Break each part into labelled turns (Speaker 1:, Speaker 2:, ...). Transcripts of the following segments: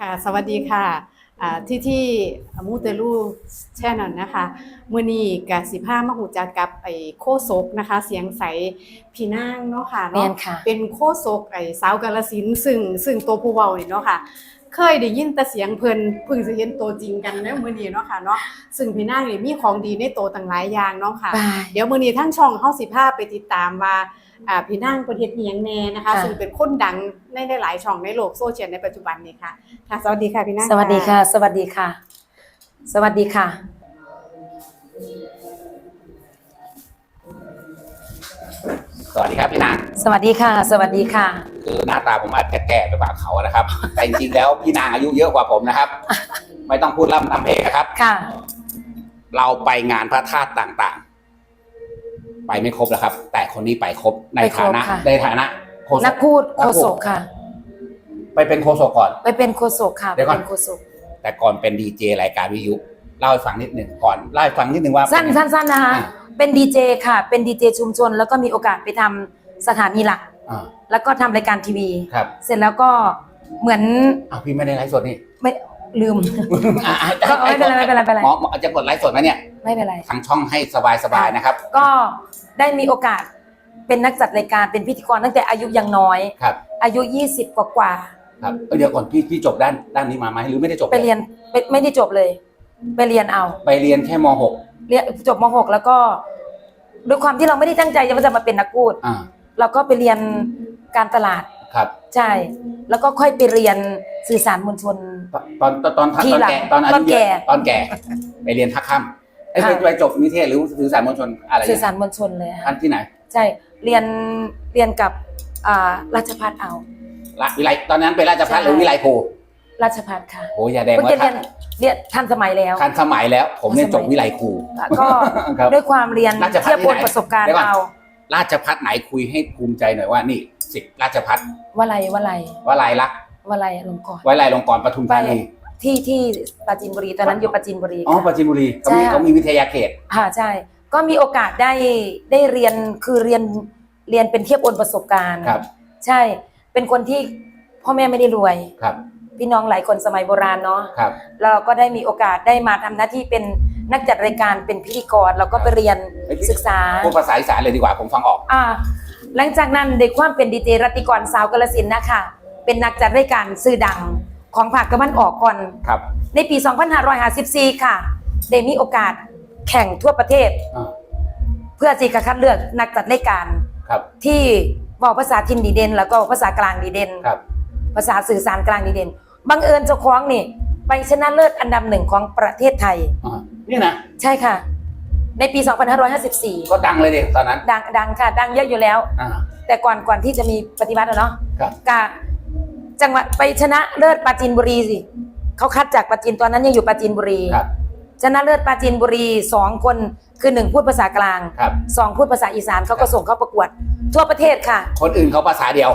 Speaker 1: ค่ะสวัสดีค่ะอ่าที่ที่มูเตลูแช่นันนะคะมือนี้กับสิผ้ามาหูจักกับไอ้โคศกนะคะ เสียงใสพี่นางเนาะค่ะ
Speaker 2: แม่
Speaker 1: เนาะ
Speaker 2: นค่ะ
Speaker 1: เป็นโคศกไอ้สาวกาลสินธุ์ซึ่งซึ่งตัวผู้เว้านี่เนาะค่ะเคยได้ยินแต่เสียงเพิ่นเพิ่งจะเห็นตัวจริงกันในมื้อนี้เนาะค่ะเนาะซึ่งพี่นางนี่มีของดีในตัวต่างหลายอย่างเนาะค่ะ
Speaker 2: บาย
Speaker 1: เดี๋ยวมื้อนี้ทั้งช่องเฮาสิพาไปติดตามว่า อ่าพี่นางประเทศเฮียงแน่นะคะ
Speaker 2: ค่ะ
Speaker 1: ซึ่งเป็นคนดังในหลายๆช่องในโลกโซเชียลในปัจจุบันนี้ค่ะค่ะสวัสดีค่ะพี่นาง
Speaker 2: สวัสดีค่ะ สวัสดีค่ะ สวัสดีค่ะ
Speaker 3: สวัสดีครับพี่นาง
Speaker 2: สวัสดีค่ะ สวัสดีค่ะ
Speaker 3: คือหน้าตาผมอาจจะแก่ไปกว่าเขานะครับ แต่จริงๆแล้วพี่นางอายุเยอะกว่าผมนะครับ ไม่ต้องพูดล่ำทำเพลงนะครับ
Speaker 2: ค่ะ
Speaker 3: เราไปงานพระธาตุต่างๆ ไปไม่ครบแล้วครับ แต่คนนี้ไปครบใน
Speaker 2: ไปคร
Speaker 3: ฐา
Speaker 2: บ
Speaker 3: นะ
Speaker 2: ค่ะ
Speaker 3: ในฐานะโฆษ
Speaker 2: นั
Speaker 3: ก
Speaker 2: ก พูดโคศกค่ะ
Speaker 3: ไปเป็นโฆษกก่อน
Speaker 2: ไปเป็นโคศกค่ะ
Speaker 3: เดี๋
Speaker 2: ไป
Speaker 3: ยวก่อน
Speaker 2: เป็นโคศก
Speaker 3: แต่ก่อนเป็นดีเจรายการวิทยุเล่าให้ฟังนิดหนึ่งก่อนเล่าให้ฟังนิดหนึ่งว่า
Speaker 2: สั้นสั้นสั้นนะคะ
Speaker 3: อ่า
Speaker 2: เป็นดีเจค่ะ เป็นดีเจชุมชน แล้วก็มีโอกาสไปทำสถานีหลัก
Speaker 3: อ่า
Speaker 2: แล้วก็ทำรายการทีวี
Speaker 3: ครับ
Speaker 2: เสร็จแล้วก็เหมือน
Speaker 3: อ้าวพี่ไม่ได้ไลฟ์สดนี่
Speaker 2: ไม่ ลืม
Speaker 3: อะอะ
Speaker 2: ก็ไม่เป็นไรไม่เป็นไรไม่เป็นไร
Speaker 3: หมอหมอจะกดไลฟ์สดไหมเนี่ย
Speaker 2: ไม่เป็นไร
Speaker 3: ทางช่องให้สบายๆนะครับ
Speaker 2: ก็ได้มีโอกาสเป็นนักจัดรายการเป็นพิธีกรตั้งแต่อายุยังน้อย
Speaker 3: ครับ
Speaker 2: อายุ 20 กว่ากว่า
Speaker 3: ครับเอ้ยเดี๋ยวก่อนพี่พี่จบด้านด้านนี้มาไหมหรือไม่ได้จบ
Speaker 2: ๆไปเรียนไปไม่ได้จบเลย ไปเรียนเอา
Speaker 3: ไปเรียนแค่ม
Speaker 2: เรียนจบม .6 แล้วก็ด้วยความที่เราไม่ได้ตั้งใจจะมาเป็นนักพูด
Speaker 3: .6 อ่า
Speaker 2: เราก็ไปเรียนการตลาด
Speaker 3: ครับ
Speaker 2: ใช่ แล้วก็ค่อยไปเรียนสื่อสารมวลชน
Speaker 3: ตอนตอนตอนตอน
Speaker 2: ที
Speaker 3: ตอน
Speaker 2: หลัง
Speaker 3: แก่ตอนอา
Speaker 2: ตอน
Speaker 3: ยุเย
Speaker 2: แก่
Speaker 3: อะตอนแก่ ไปเรียนทักค่ำไอ้ย
Speaker 2: ค่ะ
Speaker 3: ไปไปจบนิเทศหรือสื่อสารมวลชนอะไร
Speaker 2: สื่อสาร
Speaker 3: เนี่ย
Speaker 2: มวลชนเลย
Speaker 3: ท่า
Speaker 2: ค่ะ
Speaker 3: นที่ไหน
Speaker 2: ใช่เรียนเรียนกับอ่าราชพัฒเอา
Speaker 3: ละวิไลตอนนั้นเป็นราชพัฒ
Speaker 2: ใช่
Speaker 3: หรือวิไลภู
Speaker 2: ราชพัฒค่ะ
Speaker 3: โอ้ยาแดง
Speaker 2: เพิ่ง
Speaker 3: ว่า
Speaker 2: จะเรี
Speaker 3: ทั
Speaker 2: ย
Speaker 3: น
Speaker 2: นเรียนทันสมัยแล้ว
Speaker 3: ทันสมัยแล้ว ผมเนี่ยจบวิไลครู
Speaker 2: ก็
Speaker 3: ครับ
Speaker 2: ด้วยความเรียน
Speaker 3: ราชภัฏ
Speaker 2: เทียบ
Speaker 3: ที่
Speaker 2: บน
Speaker 3: ไหน
Speaker 2: ประสบการณ์
Speaker 3: เดี๋ยวก่อน
Speaker 2: เอา
Speaker 3: ราชพัฒไหนคุยให้ภูมิใจหน่อยว่านี่สิทธิ์ราชพัฒ
Speaker 2: วลัยวลัยว
Speaker 3: ลัยลักษณ์
Speaker 2: วลัยลงกรณ์
Speaker 3: วิไลลงกรณ์ปทุมธานี
Speaker 2: ที่ที่ปราจีนบุรีตอนนั้นอยู่ปราจีนบุรี
Speaker 3: อ๋อ
Speaker 2: ค่ะ
Speaker 3: ปราจีนบุรีเขามี
Speaker 2: ใช่ค่ะ
Speaker 3: เขามีวิทยาเขต
Speaker 2: ค่ะใช่ ก็มีโอกาสได้ได้เรียนคือเรียนเรียนเป็นเทียบโอนประสบการณ์
Speaker 3: ครับ
Speaker 2: ใช่ เป็นคนที่พ่อแม่ไม่ได้รวย
Speaker 3: ครับ
Speaker 2: พี่น้องหลายคนสมัยโบราณเนาะ
Speaker 3: ครับ
Speaker 2: เราก็ได้มีโอกาสได้มาทำหน้าที่เป็น นักจัดรายการเป็นพิธีกรเราก็ไปเรียน
Speaker 3: เอ้ย
Speaker 2: ศึกษา
Speaker 3: พูดภาษาอีสานเลยดีกว่าผมฟังออก
Speaker 2: อ่าหลังจากนั้นได้ความเป็นดีเจรัตติกรสาวกาลสินธุ์นะคะเป็นนักจัดรายการสื่อดังของภาคตะวันออกก่อน
Speaker 3: ครับ
Speaker 2: ในปี 2554 ค่ะได้มีโอกาสแข่งทั่วประเทศ
Speaker 3: อ่า
Speaker 2: เพื่อที่จะคัดเลือกนักจัดรายการ
Speaker 3: ครับ
Speaker 2: ที่บอกภาษาถิ่นดีเด่นแล้วก็ภาษากลางดีเด่น
Speaker 3: ครับ
Speaker 2: ภาษาสื่อสารกลางดีเด่นบังเอิญเจ้าของนี่ ไปชนะเลิศอันดับหนึ่งของประเทศไทย
Speaker 3: อ่านี่นะ
Speaker 2: ใช่ค่ะ ในปี 2554
Speaker 3: ก็ดังเลยเด็ตอนนั้น
Speaker 2: ดังดังค่ะ ดังเยอะอยู่แล้ว
Speaker 3: อ่า
Speaker 2: แต่ก่อนก่อนที่จะมีปฏิวัติอะเนาะ
Speaker 3: ครับ
Speaker 2: กะจังหวัดไปชนะเลิศปราจีนบุรีสิเขาคัดจากปราจีนตอนนั้นยังอยู่ปราจีนบุรี
Speaker 3: ครับ
Speaker 2: ชนะเลิศปราจีนบุรีสองคนคือหนึ่งพูดภาษากลาง
Speaker 3: ครับ
Speaker 2: สองพูดภาษาอีสานเขาก็ส่งเข้าประกวด ทั่วประเทศค่ะ
Speaker 3: คนอื่นเขาภาษาเดียว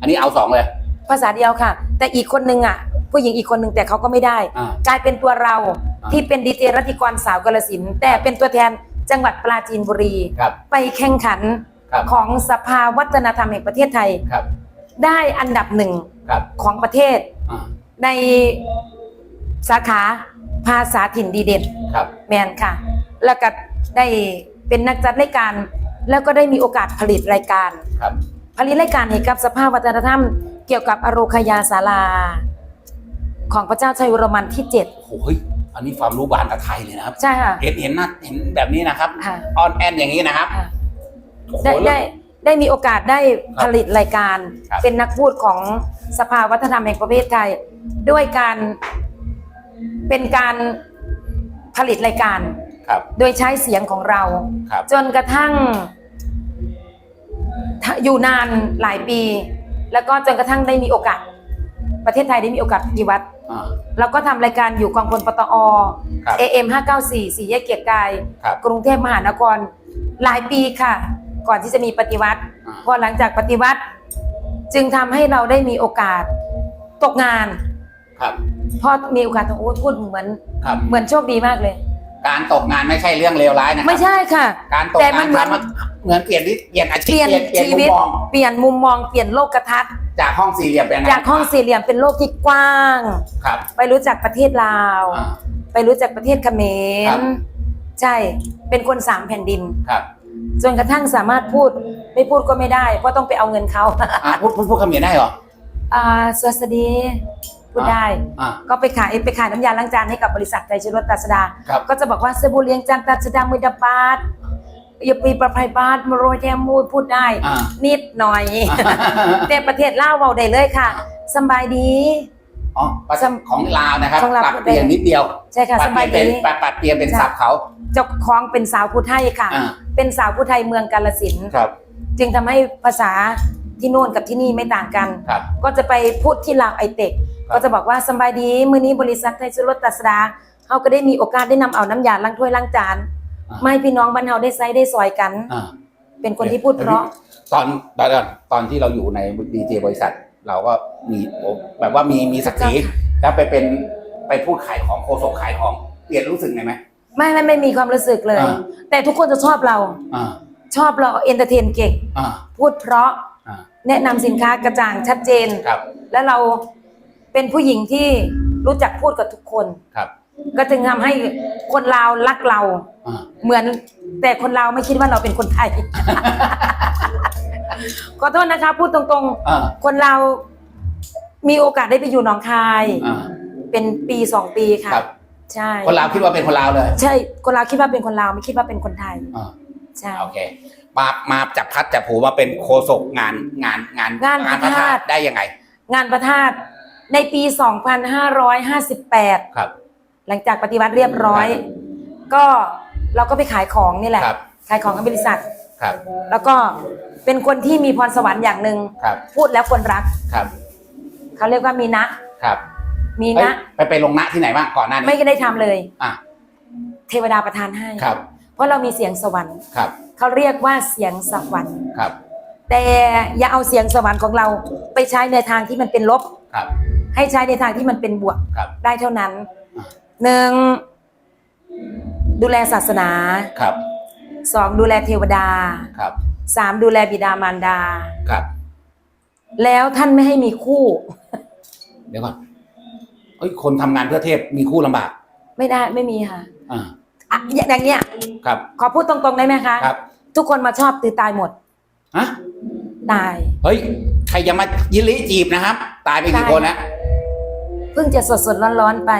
Speaker 3: อันนี้เอาสองเลย
Speaker 2: ภาษาเดียวค่ะ แต่อีกคนนึงอะ ผู้หญิงอีกคนนึงแต่เขาก็ไม่ได้
Speaker 3: อ่าก
Speaker 2: ลายเป็นตัวเรา
Speaker 3: อ่า
Speaker 2: ที่เป็นดีเจรัตติกรสาวกาลสินธุ์แต่เป็นตัวแทนจังหวัดปราจีนบุรี
Speaker 3: ครับ
Speaker 2: ไปแข่งขัน
Speaker 3: ครับ
Speaker 2: ของสภาวัฒนธรรมแห่งประเทศไทย
Speaker 3: ครับ
Speaker 2: ได้อันดับหนึ่ง
Speaker 3: ครับ
Speaker 2: ของประเทศ
Speaker 3: อ่า
Speaker 2: ในสาขาภาษาถิ่นดีเด่น
Speaker 3: ครับ
Speaker 2: แมนค่ะ แล้วก็ได้เป็นนักจัดรายการ แล้วก็ได้มีโอกาสผลิตรายการ
Speaker 3: ครับ
Speaker 2: ผลิตรายการให้กับสภาวัฒนธรรม เกี่ยวกับอโรคยาศาลา ของพระเจ้าชัยวรมันที่เจ็ด
Speaker 3: โอ้โหเฮ้ยอันนี้ความรู้บานตะไทยเลยนะครับ
Speaker 2: ใช่ค่ะ
Speaker 3: เห็นเห็นนะเห็นแบบนี้นะครับ
Speaker 2: ค่ะ
Speaker 3: ออนแอนอย่างนี้นะครับ
Speaker 2: ค่ะ
Speaker 3: โอ้โห
Speaker 2: ได้ได้ได้มีโอกาสได้ผลิตรายการ
Speaker 3: ครับ
Speaker 2: เป็นนักพูดของสภาวัฒนธรรมแห่งประเทศไทย ด้วยการเป็นการผลิตรายการ
Speaker 3: ครับ
Speaker 2: โดยใช้เสียงของเรา
Speaker 3: ครับ
Speaker 2: จนกระทั่งถ้าอยู่นานหลายปี แล้วก็จนกระทั่งได้มีโอกาส ประเทศไทยได้มีโอกาสปฏิวัติ
Speaker 3: อ่า
Speaker 2: แล้วก็ทำรายการอยู่กองพลปตอ
Speaker 3: ครับ
Speaker 2: AM 594สี่แยกเกียรติกาย
Speaker 3: ครับ
Speaker 2: กรุงเทพมหานครหลายปีค่ะ ก่อนที่จะมีปฏิวัติ
Speaker 3: อ่า
Speaker 2: พอหลังจากปฏิวัติ จึงทำให้เราได้มีโอกาสตกงาน
Speaker 3: ครับ
Speaker 2: พอมีโอกาสโอ้พูดเหมือน
Speaker 3: ครับ
Speaker 2: เหมือนโชคดีมากเลย
Speaker 3: การตกงานไม่ใช่เรื่องเลวร้ายนะครั
Speaker 2: ไม่ใช่ค่ะ
Speaker 3: การตก
Speaker 2: แต่มั
Speaker 3: งาน
Speaker 2: นเหมือน
Speaker 3: ทำเหมือนเปลี่ยนที่เปลี่ยนอา
Speaker 2: เป
Speaker 3: ชี
Speaker 2: ลี่
Speaker 3: พ
Speaker 2: ยน
Speaker 3: เปลี่ยน
Speaker 2: ชี
Speaker 3: มุ
Speaker 2: วิ
Speaker 3: ม
Speaker 2: ต
Speaker 3: มอง
Speaker 2: เปลี่ยนมุมมอง เปลี่ยนโลกทัศน์
Speaker 3: จากห้องสี่เหลี่ยมเป็นไง
Speaker 2: จากห้องสี่เหลี่ยมเป็นโลกที่กว้าง
Speaker 3: ครับ
Speaker 2: ไปรู้จักประเทศลาว
Speaker 3: อ่า
Speaker 2: ไปรู้จักประเทศเขม
Speaker 3: ครั
Speaker 2: ร
Speaker 3: บ
Speaker 2: ใช่ เป็นคนสามแผ่นดิน
Speaker 3: ครับ
Speaker 2: จนกระทั่งสามารถพูด ไม่พูดก็ไม่ได้ เพราะต้องไปเอาเงินเขา
Speaker 3: อะพูดพูดพูดคำเหมียนได้เหรอ
Speaker 2: อ่าสวัสดี พูดได้
Speaker 3: อ่า
Speaker 2: ก็ไปขายไปขายน้ำยาล้างจานให้กับบริษัทไทยชลดตัสดา
Speaker 3: ครับ
Speaker 2: ก็จะบอกว่าสบู่เลี้ยงจานตัสดามือดาบาดอย่าปีประภัยบาดมาโรยแทมมูดพูดได้
Speaker 3: อ่า
Speaker 2: นิดหน่อย แต่ประเทศลาวเว้าได้เลยค่ะสำบายดี
Speaker 3: อ๋อภาษาของลาวนะครับ
Speaker 2: ของลาว
Speaker 3: ปรับเปลี่ยนนิดเดียว
Speaker 2: ใช่ค่ะ
Speaker 3: ปรับ
Speaker 2: ส
Speaker 3: เป
Speaker 2: บา
Speaker 3: ลี่
Speaker 2: ย
Speaker 3: ยน
Speaker 2: ดี
Speaker 3: เป็นปรับปรับเปลี่ยนเป็นศัพท์เขา
Speaker 2: เจ้าของเป็นสาวผู้ไทยค่ะ
Speaker 3: อ่า
Speaker 2: เป็นสาวผู้ไทยเมืองกาลสินธุ์
Speaker 3: ครับ
Speaker 2: จึงทำให้ภาษาที่โน่นกับที่นี่ไม่ต่างกัน
Speaker 3: ครับ
Speaker 2: ก็จะไปพูดที่ลาวไอเทค
Speaker 3: ครับ
Speaker 2: ก็จะบอกว่าสำบายดีมื้อนี้บริษัทไทยชลดตัสดาเขาก็ได้มีโอกาสได้นำเอาน้ำยาล้างถ้วยล้างจานมาให้พี่น้องบ้านเฮาได้ใช้ได้ซอยกัน
Speaker 3: อ่า
Speaker 2: เป็นคนที่พูดเพราะ
Speaker 3: ตอนตอนตอนที่เราอยู่ในดีเจบริษัท เราก็มีแบบว่ามีมีศักดิ์ศรีแล้วไปเป็นไปพูดขายของโคศกขายของเปลี่ยนรู้สึกไงไหม
Speaker 2: ไม่ไม่ไม่มีความรู้สึกเลย
Speaker 3: อ่า
Speaker 2: แต่ทุกคนจะชอบเรา
Speaker 3: อ่า
Speaker 2: ชอบเราเอนเตอร์เทนเก่ง
Speaker 3: อ่า
Speaker 2: พูดเพราะ
Speaker 3: อ่า
Speaker 2: แนะนำสินค้ากระจ่างชัดเจน
Speaker 3: ครับ
Speaker 2: และเรา เป็นผู้หญิงที่รู้จักพูดกับทุกคน
Speaker 3: ครับ
Speaker 2: ก็จึงทำให้คนลาวรักเรา
Speaker 3: อ่า
Speaker 2: เหมือนแต่คนลาวไม่คิดว่าเราเป็นคนไทย ขอโทษนะคะ พูดตรง
Speaker 3: อ่า
Speaker 2: ๆ คนลาวมีโอกาสได้ไปอยู่หนองคาย
Speaker 3: อ่า
Speaker 2: เป็นปีสองปีค่ะ
Speaker 3: ครับ
Speaker 2: ใช่
Speaker 3: คนลาวคิดว่าเป็นคนลาวเลย
Speaker 2: ใช่ คนลาวคิดว่าเป็นคนลาวไม่คิดว่าเป็นคนไทย
Speaker 3: อ่า
Speaker 2: ใช่
Speaker 3: โอเค มามาจับพัดจับผูมาเป็นโคศกงานงานงาน
Speaker 2: งานพระธาตุ
Speaker 3: ได้ยังไง
Speaker 2: งานประทาต ในปี 2558
Speaker 3: ครับ
Speaker 2: หลังจากปฏิวัติเรียบร้อย ก็เราก็ไปขายของนี่แหละ
Speaker 3: ครับ
Speaker 2: ขายของกับบริษัท
Speaker 3: ครับ
Speaker 2: แล้วก็เป็นคนที่มีพรสวรรค์อย่างหนึ่ง
Speaker 3: ครับ
Speaker 2: พูดแล้วคนรัก
Speaker 3: ครับ
Speaker 2: เขาเรียกว่ามีนะ
Speaker 3: ครับ
Speaker 2: มี
Speaker 3: เอ้ย
Speaker 2: นะ
Speaker 3: ไปไปลงณที่ไหนบ้างก่อนหน้านี้
Speaker 2: ไม่ได้ทำเลย
Speaker 3: อะ
Speaker 2: เทวดาประทานให้
Speaker 3: ครับ
Speaker 2: เพราะเรามีเสียงสวรรค์
Speaker 3: ครับ
Speaker 2: เขาเรียกว่าเสียงสวรรค์
Speaker 3: ครับ
Speaker 2: แต่อย่าเอาเสียงสวรรค์ของเราไปใช้ในทางที่มันเป็นลบ
Speaker 3: ครับ
Speaker 2: ให้ใช้ในทางที่มันเป็นบวก
Speaker 3: ครับ
Speaker 2: ได้เท่านั้น
Speaker 3: อะ
Speaker 2: หนึ่งดูแลศาสนา
Speaker 3: ครับ
Speaker 2: สองดูแลเทวดา
Speaker 3: ครับ
Speaker 2: สามดูแลบิดามารดา
Speaker 3: ครับ
Speaker 2: แล้วท่านไม่ให้มีคู่
Speaker 3: เดี๋ยวก่อนเอ้ยคนทำงานเพื่อเทพมีคู่ลำบาก
Speaker 2: ไม่ได้ไม่มีค่ะ
Speaker 3: อ่า
Speaker 2: อะอย่างเนี้ย
Speaker 3: ครับ
Speaker 2: ขอพูดตรงๆได้ไหมคะ
Speaker 3: ครับ
Speaker 2: ทุกคนมาชอบตือตายหมด
Speaker 3: ฮะ
Speaker 2: ตาย
Speaker 3: เฮ้ย ใครจะมายิลิจีบนะครับ ตายไปกี่
Speaker 2: ตาย
Speaker 3: คนนะ
Speaker 2: เพิ่งจะสดสดๆร้อนๆไป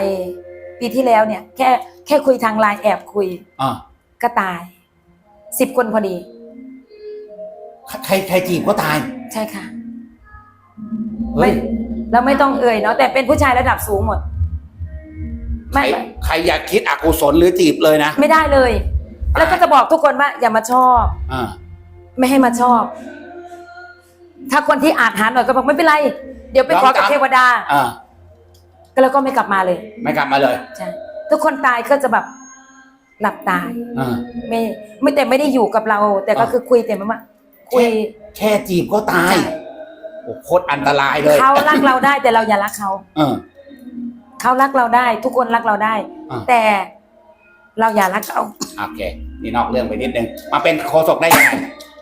Speaker 2: ปีที่แล้วเนี่ย แค่แค่คุยทางไลน์แอบคุย
Speaker 3: อ่า
Speaker 2: ก็ตายสิบคนพอดี
Speaker 3: ใครใครจีบก็ตาย
Speaker 2: ใช่ค่ะ
Speaker 3: เฮ้ย
Speaker 2: แล้วไม่ต้องเอ่ยเนาะแต่เป็นผู้ชายระดับสูงหมด
Speaker 3: ใคร
Speaker 2: ไม่
Speaker 3: ใครอยากคิดอกุศลหรือจีบเลยนะ
Speaker 2: ไม่ได้เลย แล้วก็จะบอกทุกคนว่า อย่ามาชอบ
Speaker 3: อ่า
Speaker 2: ไม่ให้มาชอบ ถ้าคนที่อาจหารหน่อยก็บอกไม่เป็นไร เดี๋ยวไปขอกับเทวดา
Speaker 3: อ่า
Speaker 2: ก็แล้วก็ไม่กลับมาเลย
Speaker 3: ไม่กลับมาเลย
Speaker 2: ใช่ทุกคนตายก็จะแบบหลับตาย
Speaker 3: อ่า
Speaker 2: ไม่ไม่แต่ไม่ได้อยู่กับเรา แต่ก็
Speaker 3: อ่า
Speaker 2: คือคุยแต่ว่าคุย
Speaker 3: แค่จีบก็ตาย
Speaker 2: ใช่
Speaker 3: โอ้โคตรอันตรายเลย
Speaker 2: เขารักเราได้แต่เราอย่ารักเขา
Speaker 3: เออ
Speaker 2: เขารักเราได้ ทุกคนรักเราได้
Speaker 3: อ่า
Speaker 2: แต่เราอย่ารักเขา
Speaker 3: โอเค นี่นอกเรื่องไปนิดนึง มาเป็นโคศกได้ยังไง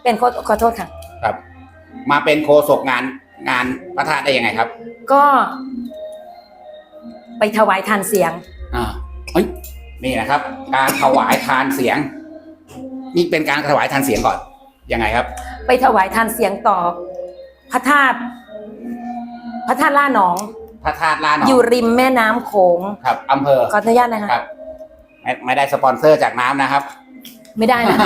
Speaker 2: เป็นขอขอโทษค่ะ
Speaker 3: ครับ มาเป็นโคศกงานงานพระธาตุได้ยังไงครับ
Speaker 2: ก็ ไปถวายทานเสียง
Speaker 3: อ่าเฮ้ยนี่นะครับ การถวายทานเสียง นี่เป็นการถวายทานเสียงก่อนยังไงครับ
Speaker 2: ไปถวายทานเสียงต่อ พระธาตุพระธาตุล่าหนอง
Speaker 3: พระธาตุลานหนอง
Speaker 2: อยู่ริมแม่น้ำโขง
Speaker 3: ครับอำเภอ
Speaker 2: ขออนุญาตนะคะ
Speaker 3: ครับไม่ไม่ได้สปอนเซอร์จากน้ำนะครับ
Speaker 2: ไม่ได้นะ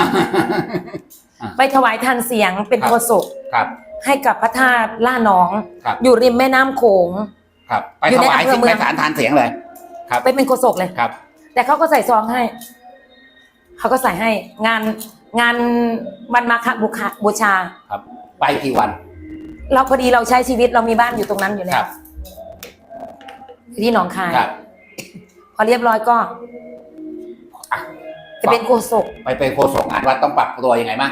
Speaker 2: ไปถวายทานเสียงเป็น
Speaker 3: ครับ
Speaker 2: โฆษก
Speaker 3: ครับ
Speaker 2: ให้กับพระธาตุล่าหนอง
Speaker 3: ครับ
Speaker 2: อยู่ริมแม่น้ำโขง
Speaker 3: ครับ ไป
Speaker 2: อยู่
Speaker 3: ถ
Speaker 2: ใน
Speaker 3: วาย
Speaker 2: อำเภอ
Speaker 3: สิ่ง
Speaker 2: เมื
Speaker 3: ไป
Speaker 2: อง
Speaker 3: สารทานเสียงเลย ครับ
Speaker 2: ไปเป็นโฆษกเลย
Speaker 3: ครับ
Speaker 2: แต่เขาก็ใส่ซองให้ เขาก็ใส่ให้ งานงานวันมาฆบุคาบูชา
Speaker 3: ครับ ไปกี่วัน
Speaker 2: เราพอดีเราใช้ชีวิตเรามีบ้านอยู่ตรงนั้นอยู่
Speaker 3: ค
Speaker 2: แล้
Speaker 3: รั
Speaker 2: ว
Speaker 3: บ
Speaker 2: อยู่ที่หนองคาย
Speaker 3: ครับ
Speaker 2: พอเรียบร้อยก็
Speaker 3: อะ
Speaker 2: จะเป็นโฆษก
Speaker 3: ไปเป็นโคศกงานวัดต้องปรับตัวยังไงบ้าง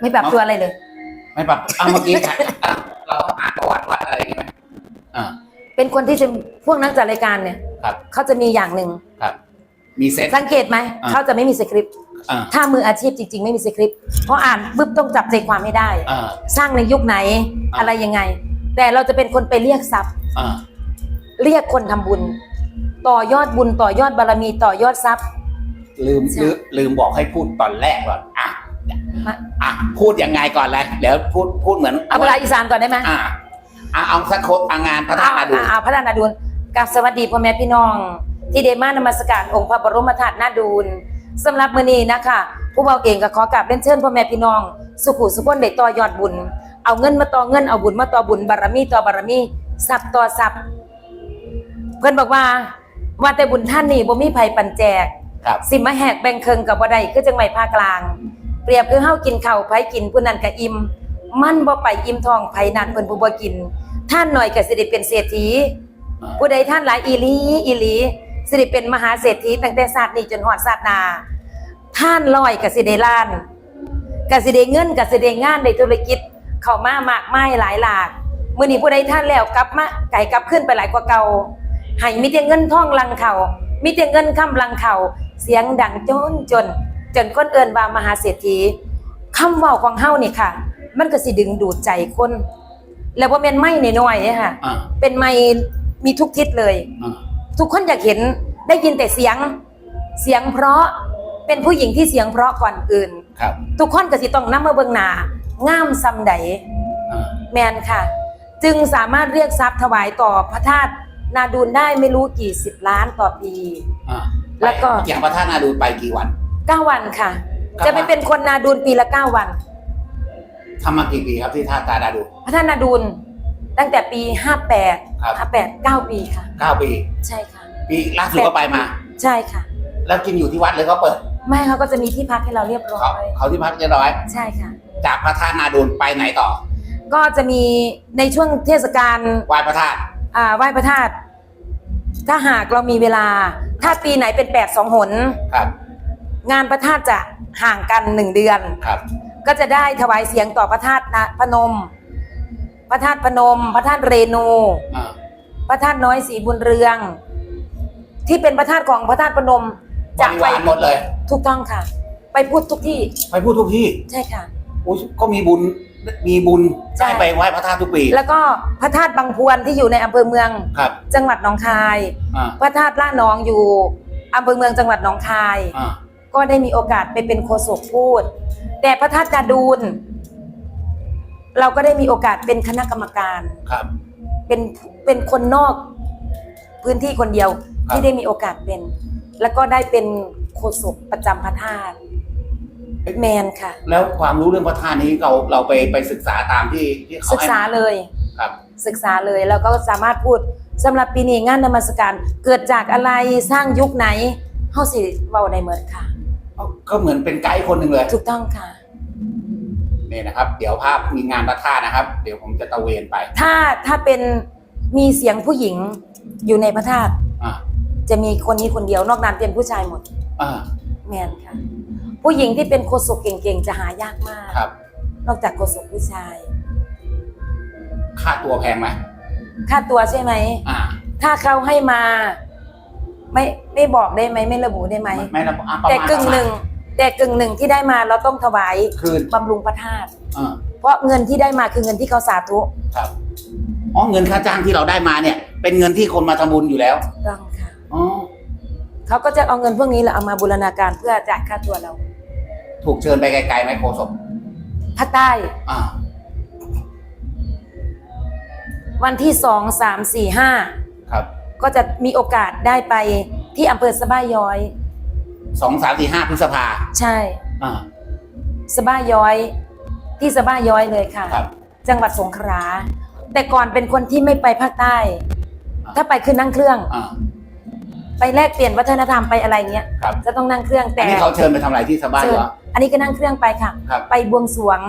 Speaker 2: ไม่ปรับตัวอะไรเลย
Speaker 3: ไม่ปรับอ้าวเมื่อกี้ค่ะอะเราต้องอ่านประวัติวัดอะไรอย่างเงี้ยไหมอ่า
Speaker 2: เป็นคนที่จะพวกนักจัดรายการเนี่ย
Speaker 3: ครับ
Speaker 2: เขาจะมีอย่างหนึ่ง
Speaker 3: ครับ มีเซต
Speaker 2: สังเกตไหม
Speaker 3: อ่า
Speaker 2: เขาจะไม่มีสคริปต์
Speaker 3: อ่า
Speaker 2: ถ้ามืออาชีพจริง ๆ ไม่มีสคริปต์เพราะอ่านปุ๊บต้องจับใจความไม่ได้
Speaker 3: อ่า
Speaker 2: สร้างในยุคไหน
Speaker 3: อ่า
Speaker 2: อะไรยังไง แต่เราจะเป็นคนไปเรียกทรัพย์
Speaker 3: อ่า
Speaker 2: เรียกคนทำบุญ ต่อยอดบุญต่อยอดบารมีต่อยอดทรัพย์
Speaker 3: ลืม
Speaker 2: ใช่
Speaker 3: ลืมลืมบอกให้พูดตอนแรกก่อนอะ
Speaker 2: มา
Speaker 3: อะพูดยังไงก่อนเลยเดี๋ยวพูดพูดเหมือน
Speaker 2: เอาภาษาอีสานก่อนได้ไหม
Speaker 3: อ่า อะเอาสักคนอะงานพระธาตุนาดู
Speaker 2: อ่าพระธาตุนาดูลกับสวัสดีพ่อแม่พี่น้อง ที่เดมานมัสการองค์พระบรมธาตุนาดูลสำหรับมื้อนี้นะคะผู้เบาเองก็ขอกราบเรียนเชิญพ่อแม่พี่น้อง สุขุสุขคนได้ต่อยอดบุญ เอาเงินมาต่อเงินเอาบุญมาต่อบุญบารมีต่อบารมีทรัพย์ต่อทรัพย์เพิ่นบอกว่าว่าแต่บุญท่านนี่บ่มีไผปันแจก
Speaker 3: ครับ
Speaker 2: สิมาแหกแบ่งเคิงกับบ่ได้คือจังไม่ภาคกลาง เปรียบคือเฮากินข้าวไผกินผู้นั้นก็อิ่มมันบ่ไปอิ่มท้องไผนั้นเพิ่นผู้บ่กิน ท่านหน่อยก็สิได้เป็นเศรษฐี
Speaker 3: อ่า
Speaker 2: ผู้ใดท่านหลายอีหลีอีหลีสิได้เป็นมหาเศรษฐีตั้งแต่ศาสตร์นี้จนฮอดศาสตร์หนา ท่านร้อยก็สิได้ล้านก็สิได้เงินก็สิได้งานได้ธุรกิจเข้ามามากมายหลายหลากมื้อนี้ผู้ใดท่านแล้วกลับมาไก่กลับขึ้นไปหลายกว่าเก่าให้มีแต่เงินทองลังเขามีแต่เงินค้ำลังเขาเสียงดังจนจน จนคนเอิ้นว่ามหาเศรษฐีคำเว้าของเฮานี่ค่ะ มันก็สิดึงดูดใจคน แล้วบ่แม่นไม้น้อยๆเด้ค่ะ
Speaker 3: อ่า
Speaker 2: เป็นไม้มีทุกทิศเลย
Speaker 3: อ่า
Speaker 2: ทุกคนอยากเห็นได้ยินแต่เสียงเสียงเพราะเป็นผู้หญิงที่เสียงเพราะก่อนอื่น
Speaker 3: ครับ
Speaker 2: ทุกคนก็สิต้องนำมาเบิ่งหน้างามซำใด
Speaker 3: อ่า
Speaker 2: แมนค่ะ จึงสามารถเรียกทรัพย์ถวายต่อพระธาตุนาดูลได้ไม่รู้กี่สิบล้านต่อปี
Speaker 3: อ่า
Speaker 2: แล้วก็
Speaker 3: อย่างพระธาตุนาดูไปกี่วัน
Speaker 2: 9 วันค่ะ
Speaker 3: เก้าวัน
Speaker 2: จะไปเป็นคนนาดูลปีละ 9 วัน
Speaker 3: ทำมากี่ปีครับที่ท่าตานาดู
Speaker 2: พระธาตุนาดูลตั้งแต่ปี 58
Speaker 3: ครับ
Speaker 2: 58 9 ปีค่ะ
Speaker 3: เก้าปี
Speaker 2: ใช่ค่ะ
Speaker 3: ปีล่าสุดก็ไปมา
Speaker 2: ใช่ค่ะ
Speaker 3: แล้วกินอยู่ที่วัดเลยเขาเปิด
Speaker 2: ไม่เขาก็จะมีที่พักให้เราเรียบร้อ
Speaker 3: เขา
Speaker 2: ย
Speaker 3: เขาที่พักเรียบร้อย
Speaker 2: ใช่ค่ะ
Speaker 3: จากพระธาตุนาดูนไปไหนต่อ
Speaker 2: ก็จะมีในช่วงเทศกาล
Speaker 3: ไหว้พระธาตุ
Speaker 2: อ่าไหว้พระธาตุถ้าหากเรามีเวลา ถ้าปีไหนเป็นแปดสองหน
Speaker 3: ครับ
Speaker 2: งานพระธาตุจะห่างกันหนึ่งเดือน
Speaker 3: ครับ
Speaker 2: ก็จะได้ถวายเสียงต่อพระธาตุนะพนม พระธาตุพนม พระธาตุเรนู
Speaker 3: อ่า
Speaker 2: พระธาตุน้อยศรีบุญเรือง ที่เป็นพระธาตุของพระธาตุพนม
Speaker 3: บ
Speaker 2: จะ
Speaker 3: ริ
Speaker 2: ไป
Speaker 3: วารหมดเลย
Speaker 2: ถูกต้องค่ะ ไปพูดทุกที่
Speaker 3: ไปพูดทุกที่
Speaker 2: ใช่ค่ะ
Speaker 3: อุ๊ยก็มีบุญมีบุญ
Speaker 2: ใช่
Speaker 3: ได้ไปไหว้พระธาตุทุกปี
Speaker 2: แล้วก็พระธาตุบางพวนที่อยู่ในอำเภอเมือง
Speaker 3: ครับ
Speaker 2: จังหวัดหนองคาย
Speaker 3: อ่า
Speaker 2: พระธาตุล่านองอยู่อำเภอเมืองจังหวัดหนองคาย
Speaker 3: อ่า
Speaker 2: ก็ได้มีโอกาสไปเป็นโฆษกพูด แต่พระธาตุนาดูลเราก็ได้มีโอกาสเป็นคณะกรรมการ
Speaker 3: ครับ
Speaker 2: เป็นเป็นคนนอกพื้นที่คนเดียว
Speaker 3: ครับ
Speaker 2: ที่ได้มีโอกาสเป็น แล้วก็ได้เป็นโฆษกประจำพระธาตุแมนค่ะ
Speaker 3: แล้วความรู้เรื่องพระธาตุนี้เราเราไปไปศึกษาตามที่ที่เขา
Speaker 2: ศึก
Speaker 3: ให้
Speaker 2: ษาเลย
Speaker 3: ครับ
Speaker 2: ศึกษาเลยแล้วก็สามารถพูดสำหรับปีนี้งานนมัสการเกิดจากอะไรสร้างยุคไหนเฮาสิเว้าในเมิดค่ะ
Speaker 3: ก็เหมือนเป็นไกด์คนหนึ่งเลย
Speaker 2: ถูกต้องค่ะ
Speaker 3: นี่นะครับ เดี๋ยวภาพมีงานพระธาตุนะครับ เดี๋ยวผมจะตระเวนไป
Speaker 2: ถ้าถ้าเป็นมีเสียงผู้หญิงอยู่ในพระธาตุ
Speaker 3: อ่า
Speaker 2: จะมีคนนี้คนเดียวนอกนั้นเป็นผู้ชายหมด
Speaker 3: อ่า
Speaker 2: แมนค่ะ ผู้หญิงที่เป็นโฆษกเก่งๆ จะหายากมาก
Speaker 3: ครับ
Speaker 2: นอกจากโฆษกผู้ชาย
Speaker 3: ค่าตัวแพงไหม
Speaker 2: ค่าตัวใช่ไหม
Speaker 3: อ่า
Speaker 2: ถ้าเขาให้มา ไม่ไม่บอกได้ไหมไม่ระบุได้ไหม
Speaker 3: ไม่นะอะประ
Speaker 2: แต่
Speaker 3: มาณ
Speaker 2: กึ่งหนึ่งแต่กึ่งหนึ่งที่ได้มาเราต้องถวาย
Speaker 3: คืน
Speaker 2: บำรุงพระธาตุ
Speaker 3: อ่า
Speaker 2: เพราะเงินที่ได้มาคือเงินที่เขาสาธุ
Speaker 3: ครับอ๋อเงินค่าจ้างที่เราได้มาเนี่ย เป็นเงินที่คนมาทำบุญอยู่แล้ว
Speaker 2: ต้องค่ะ
Speaker 3: อ๋อ
Speaker 2: เขาก็จะเอาเงินพวกนี้แหละเอามาบูรณาการเพื่อจ่ายค่าตัวเรา
Speaker 3: ถูกเชิญไปไกลๆไหมโคศก
Speaker 2: ภาคใต้
Speaker 3: อ่า
Speaker 2: วันที่สองสามสี่ห้า
Speaker 3: ครับ
Speaker 2: ก็จะมีโอกาสได้ไปที่อำเภอสะบ้าย้อย
Speaker 3: สองสามสี่ห้าพฤษภา
Speaker 2: ใช่
Speaker 3: อ่า
Speaker 2: สะบ้าย้อย ที่สะบ้าย้อยเลยค่ะ
Speaker 3: ครับ
Speaker 2: จังหวัดสงขลาแต่ก่อนเป็นคนที่ไม่ไปภาคใต้
Speaker 3: อ่า
Speaker 2: ถ้าไปคือนั่งเครื่อง
Speaker 3: อ่า
Speaker 2: ไปแลกเปลี่ยนวัฒนธรรมไปอะไรเงี้ย
Speaker 3: ครับ
Speaker 2: จะต้องนั่งเครื่อง
Speaker 3: อั
Speaker 2: แต่
Speaker 3: นนี้เขาเชิญไปทำอะไรที่สบาย
Speaker 2: เชิ
Speaker 3: เห
Speaker 2: ญ
Speaker 3: รอ
Speaker 2: อันนี้ก็นั่งเครื่องไปค่ะ
Speaker 3: ครับ
Speaker 2: ไปบวงสรวง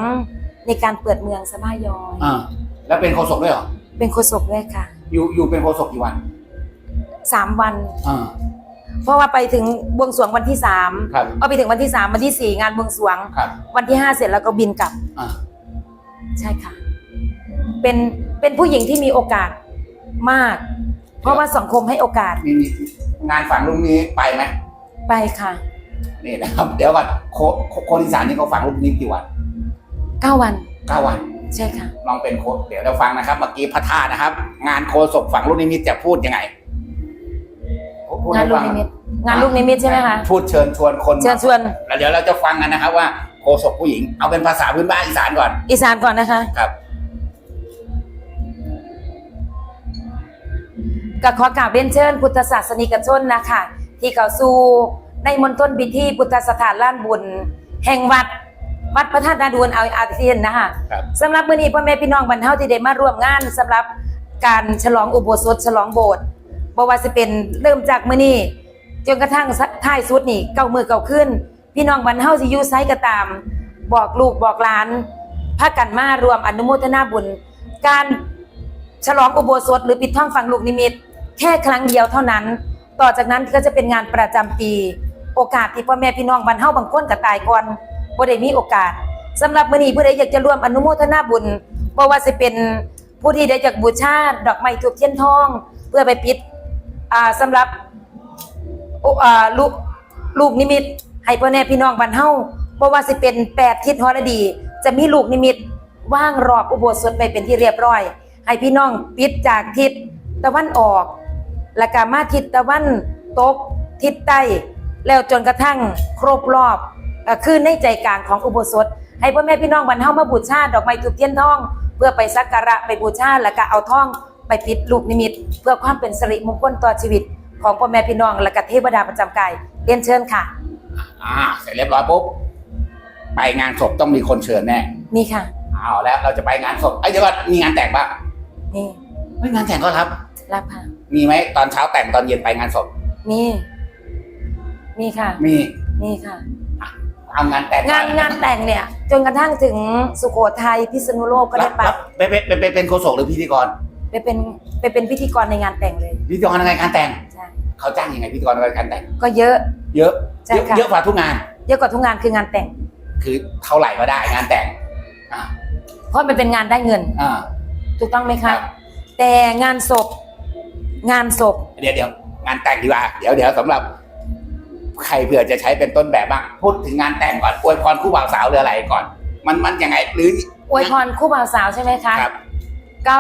Speaker 2: ในการเปิดเมืองสะบ้าย้อย
Speaker 3: อ่าแล้วเป็นโคศกด้วยเหรอ
Speaker 2: เป็นโฆษกด้วยค่ะ
Speaker 3: อยู่อยู่เป็นโคศกกี่วัน
Speaker 2: สามวัน
Speaker 3: อ่า
Speaker 2: เพราะว่าไปถึงบวงสรวงวันที่สาม
Speaker 3: ครับ
Speaker 2: เอาไปถึงวันที่สามวันที่สี่งานบวงสรวง
Speaker 3: ครับ
Speaker 2: วันที่ห้าเสร็จแล้วก็บินกลับ
Speaker 3: อ่า
Speaker 2: ใช่ค่ะ เป็นเป็นผู้หญิงที่มีโอกาสมาก เพราะว่าสังคมให้โอกาส
Speaker 3: มีมีงานฝังลุงนี้ไปไหม
Speaker 2: ไปค่ะ
Speaker 3: นี่นะครับ เดี๋ยวก่อนโคโคคนอีสานนี่เขาฝังลูกนิมิตกี่วัน
Speaker 2: เก้าวัน
Speaker 3: เก้าวัน
Speaker 2: ใช่ค่ะ
Speaker 3: ลองเป็นโคเดี๋ยวเราฟังนะครับ เมื่อกี้พระธาตุนะครับ งานโคศกฝังลูกนิมิตจะพูดยังไง พูด
Speaker 2: งาน
Speaker 3: ให้
Speaker 2: ลูก
Speaker 3: ฟั
Speaker 2: นิมิตงานลูกนิมิตใช่ไหมคะ
Speaker 3: พูดเชิญชวนคน
Speaker 2: เชิญชวน
Speaker 3: แล้วเดี๋ยวเราจะฟังกันนะครับว่าโคศกผู้หญิงเอาเป็นภาษาพื้นบ้านอีสานก่อน
Speaker 2: อีสานก่อนนะคะ
Speaker 3: ครับ
Speaker 2: ก็ขอกราบเรียนเชิญพุทธศาสนิกชนนะคะ ที่เข้าสู่ในมณฑลพิธีพุทธสถานล้านบุญ แห่งวัด วัดพระธาตุนาดูลเอาอาเซียนนะคะ
Speaker 3: ครับ
Speaker 2: สำหรับมื้อนี้พ่อแม่พี่น้องบรรเทาที่ได้มาร่วมงานสำหรับการฉลองอุโบสถฉลองโบสถ์ บ่ว่าจะเป็นเริ่มจากมื้อนี้จนกระทั่งท้ายสุดนี่เก้ามือเก้าขึ้น พี่น้องบรรเทาสิอยู่ไสก็ตาม บอกลูกบอกหลานพากันมารวมอนุโมทนาบุญ การฉลองอุโบสถหรือปิดทองฝังลูกนิมิต แค่ครั้งเดียวเท่านั้น ต่อจากนั้นก็จะเป็นงานประจำปี โอกาสที่พ่อแม่พี่น้องบรรเทาบางคนก็ตายก่อนบ่ได้มีโอกาสสำหรับมื้อนี้ผู้ใดอยากจะร่วมอนุโมทนาบุญบ่ว่าจะเป็นผู้ที่ได้จากบูชาดอกไม้ทูบเทียนทอง เพื่อไปปิด สำหรับลูกลูกนิมิต ให้พ่อแม่พี่น้องบรรเทาบ่ว่าสิเป็นแปดทิศฮอรดี จะมีลูกนิมิตว่างรอบอุโบสถไปเป็นที่เรียบร้อย ให้พี่น้องปิดจากทิศตะวันออก และกามาทิศตะวันตกทิศใต้แล้วจนกระทั่งครบรอบเอ่อคือในใจกลางของอุโบสถ ให้พ่อแม่พี่น้องบรรเทามาบูชาดอกไม้ทูบเทียนทอง เพื่อไปสักการะไปบูชาแล้วก็เอาทอง ไปปิดลูกนิมิต เพื่อความเป็นสิริมงคลต่อชีวิต ของพ่อแม่พี่น้องและก็เทวดาประจำกายเรียนเชิญค่ะ
Speaker 3: อ่า เสร็จเรียบร้อยปุ๊บ ไปงานศพต้องมีคนเชิญแน่
Speaker 2: มีค่ะ
Speaker 3: เอาแล้วเราจะไปงานศพไอ้ยเดี๋ยวก่อนมีงานแต่งป่ะ
Speaker 2: นี่
Speaker 3: ไม่งานแต่งก็รับ
Speaker 2: รับค่ะ
Speaker 3: มีไหมตอนเช้าแต่งตอนเย็นไปงานศพ
Speaker 2: มีมีค่ะ
Speaker 3: มี
Speaker 2: มีค่ะ
Speaker 3: เอางานแต่ง
Speaker 2: งานงานแต่งเนี่ย จนกระทั่งถึงสุโขทัยพิษณุโลกก็ได้ไป
Speaker 3: รับไปเป็นเป็นเป็นเป็นโฆษกหรือพิธีกร
Speaker 2: ไปเป็นไปเป็นพิธีกรในงานแต่งเลย
Speaker 3: พิธีกรในงานแต่ง
Speaker 2: ใช่
Speaker 3: เขาจ้างยังไงพิธีกรในงานแต่ง
Speaker 2: ก็เยอะ
Speaker 3: เยอะ
Speaker 2: ใช่
Speaker 3: เยอะ
Speaker 2: ค่ะ
Speaker 3: เยอะกว่าทุกงาน
Speaker 2: เยอะกว่าทุกงานคืองานแต่ง
Speaker 3: คือเท่าไหร่ก็ได้งานแต่งอ่า
Speaker 2: เพราะมันเป็นงานได้เงิน
Speaker 3: อ่า
Speaker 2: ถูกต้องไหม
Speaker 3: ครั
Speaker 2: คะ
Speaker 3: บ
Speaker 2: แต่งานศพ งานศพ
Speaker 3: เดี๋ยวเดี๋ยวงานแต่งดีกว่า เดี๋ยวเดี๋ยวสำหรับ ใครเผื่อจะใช้เป็นต้นแบบบ้างพูดถึงงานแต่งก่อนอวยพรคู่บ่าวสาวหรืออะไรก่อน มันมันยังไงหรือ
Speaker 2: อวยพรคู่บ่าวสาวใช่ไหมคะ
Speaker 3: ครับ
Speaker 2: ก็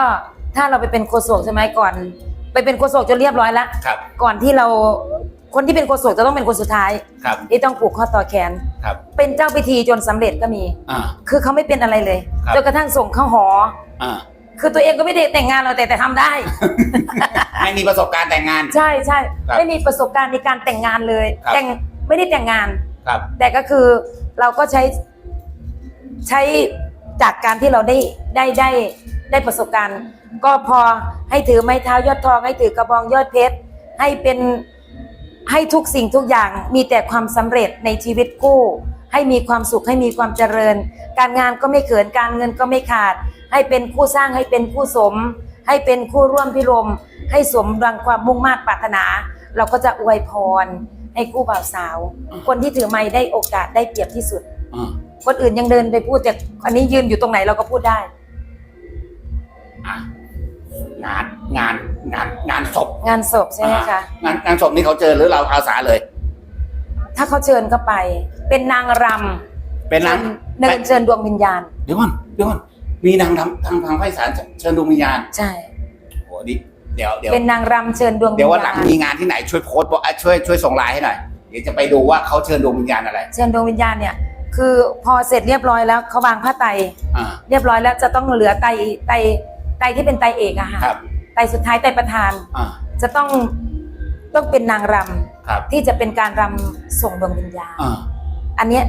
Speaker 2: ถ้าเราไปเป็นโฆษกใช่ไหมก่อน ไปเป็นโฆษกจนเรียบร้อยแล้ว
Speaker 3: ครับ
Speaker 2: ก่อนที่เราคนที่เป็นโฆษกจะต้องเป็นคนสุดท้าย
Speaker 3: ครับ
Speaker 2: ที่ต้องผูกข้อต่อแขน
Speaker 3: ครับ
Speaker 2: เป็นเจ้าพิธีจนสำเร็จก็มี
Speaker 3: อ่า
Speaker 2: คือเขาไม่เป็นอะไรเลย
Speaker 3: ครับ
Speaker 2: จนกระทั่งส่งเข้าหอ
Speaker 3: อ่า
Speaker 2: คือตัวเองก็ไม่ได้แต่งงานเราแต่แต่ทำได้
Speaker 3: ไม่มีประสบการณ์แต่งงาน
Speaker 2: ใช่ใช่
Speaker 3: ครับ
Speaker 2: ไม่มีประสบการณ์ในการแต่งงานเลย
Speaker 3: ครับ
Speaker 2: แต่งไม่ได้แต่งงาน
Speaker 3: ครับ
Speaker 2: แต่ก็คือเราก็ใช้ใช้จากการที่เราได้ได้ได้ ได้ประสบการณ์ ก็พอให้ถือไม้เท้ายอดทอง ให้ถือกระบองยอดเพชร ให้เป็นให้ทุกสิ่งทุกอย่างมีแต่ความสำเร็จในชีวิตคู่ ให้มีความสุขให้มีความเจริญ การงานก็ไม่เขินการเงินก็ไม่ขาด ให้เป็นคู่สร้างให้เป็นคู่สม ให้เป็นคู่ร่วมพิรมให้สมดังความมุ่งมา่ปรารถนา เราก็จะอวยพรให้คู่บ่าวสาว คนที่ถือไม้ได้โอกาสได้เปรียบที่สุด
Speaker 3: อ่า
Speaker 2: คนอื่นยังเดินไปพูดแต่อันนี้ยืนอยู่ตรงไหนเราก็พูดได้
Speaker 3: อะ งานงานงานงานศพ
Speaker 2: งานศพใช่ไหมคะ
Speaker 3: งานงานศพนี่เขาเจอหรือเราอาสาเลย
Speaker 2: ถ้าเขาเชิญก็ไป เป็นนางร
Speaker 3: เป็นำนาง
Speaker 2: เดินเชิญดวงวิญญาณ
Speaker 3: เดี๋ยวก่อนเดี๋ยวก่อนมีนางทำทางทางไพศาลเชิญดวงวิญญาณ
Speaker 2: ใช่
Speaker 3: โอ้ดิเดี๋ยวเดี๋ยว
Speaker 2: เป็นนางรำเชิญดวงวิญ
Speaker 3: เดี๋ยววันห
Speaker 2: ญา
Speaker 3: ลัง
Speaker 2: ณ
Speaker 3: มีงานที่ไหนช่วยโพสต์บอกอะช่วยช่วยส่งไลน์ให้หน่อยเดี๋ยวจะไปดูว่าเขาเชิญดวงวิญญาณอะไร
Speaker 2: เชิญดวงวิญญาณเนี่ยคือพอเสร็จเรียบร้อยแล้วเขาวางผ้าไตร
Speaker 3: อ่า
Speaker 2: เรียบร้อยแล้วจะต้องเหลือไตไต ไตที่เป็นไตเอกอะค่ะ
Speaker 3: ครับ
Speaker 2: ไตสุดท้ายไตประธาน
Speaker 3: อ่า
Speaker 2: จะต้องต้องเป็นนางร
Speaker 3: ครับำ
Speaker 2: ที่จะเป็นการรำส่งดวงวิญญาณ
Speaker 3: อ่า
Speaker 2: อันเนี้ย